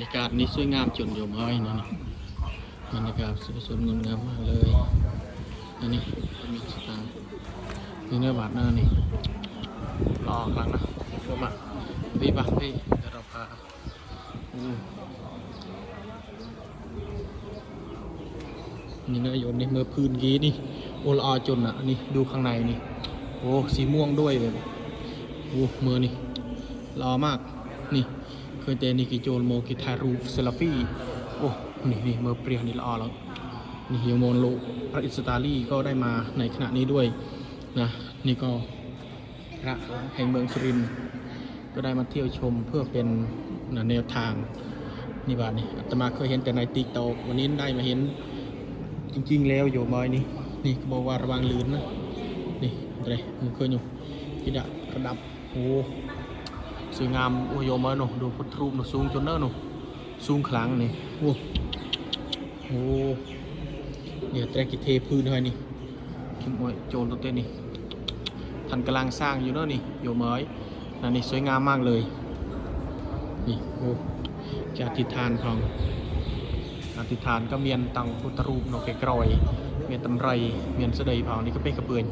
รยากาศนี้สวยงามจนโยมเอ้ยนะนี่บรรยากาศสวยๆงามมากเลยอันนี้มีสตางค์นี่เนื้อบาทหน้านี่รอครั้งนะโยมอะพี่ปะพี่เดี๋ยวเราพาอนี่นะโยมนี่เมื่อพื้นกี้นี่โอลออจนอะนี่ดูข้างในนี่โอ้สีม่วงด้วยเลยโอ้มือนี่รอมากนี่ เคยเตนี่กิโจลโมกิทารูเซลฟี่โอ้นี่นี่เมือเปรี้ยนี่ละออแล้วนี่โยโมนโลพระอิสตาลีก็ได้มาในขณะนี้ด้วยนะนี่ก็พระแห่งเมืองสุรินทร์ก็ได้มาเที่ยวชมเพื่อเป็นนะแนวทางนี่บาทนี่อาตมาเคยเห็นแต่ในติ๊กตอกวันนี้ได้มาเห็นจริง ๆ แล้วอยู่มอยนี่นี่เขาบอกว่าระวังลื่นนะนี่อะไรมึงเคยอยู่ที่ดะระดับโอ้ สวยงามโอ้โยมอยหนูดูพุทธรูปหนูสูงจนเนอะหนูสูงขลังนี่โอ้โหเนี่ยแตรกิเทพื้นให้นี่คิมอยโจรตัวเต้นนี่ท่านกำลังสร้างอยู่เนอะนี่โยมอยนั่นนี่สวยงามมากเลยนี่โอ้จะอธิษฐานของอธิษฐานก็เมียนตังพุทธรูปนกแกกรอย เมียนตำไร เมียนเสดยเผานี่ก็เป็นกระเปือน